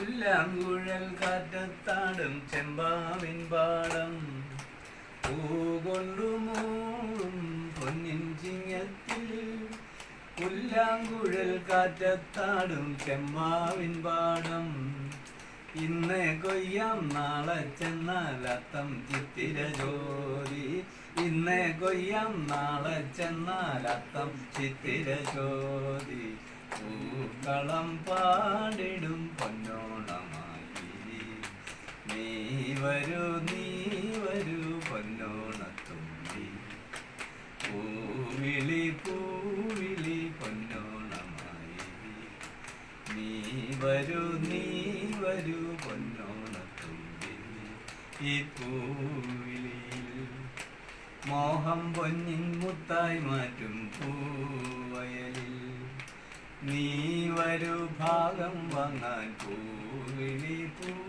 പുല്ലാങ്കുഴൽ കാറ്റത്താടും ചെമ്പാവിൻ പാടം. പൂകൊണ്ടു മൂടും പൊന്നിൻ ചിങ്ങത്തിൽ. പുല്ലാങ്കുഴൽ കാറ്റത്താടും ചെമ്മാവിൻ പാടം. ഇന്ന് കൊയ്യാം നാളെ ചെന്നാൽ അത്തം ചിത്തിര ജോലി ഇന്ന് കൊയ്യാം നാളെ ചെന്നാൽ അത്തം ചിത്തിര ജോലി പൂക്കളം പാടിടും വരൂ നീ വരൂ പൊന്നോണത്തുമ്പി. പൂവിളി പൂവിളി പൊന്നോണമായി. നീ വരൂ നീ വരൂ പൊന്നോണത്തുമ്പി. ഈ പൂവിളിയിൽ മോഹം പൊന്നിൻ മുത്തായി മാറ്റും പൂവയലിൽ. നീ വരൂ ഭാഗം വാങ്ങാൻ പൂവിളി പൂവിളി പൂവിളി പൂ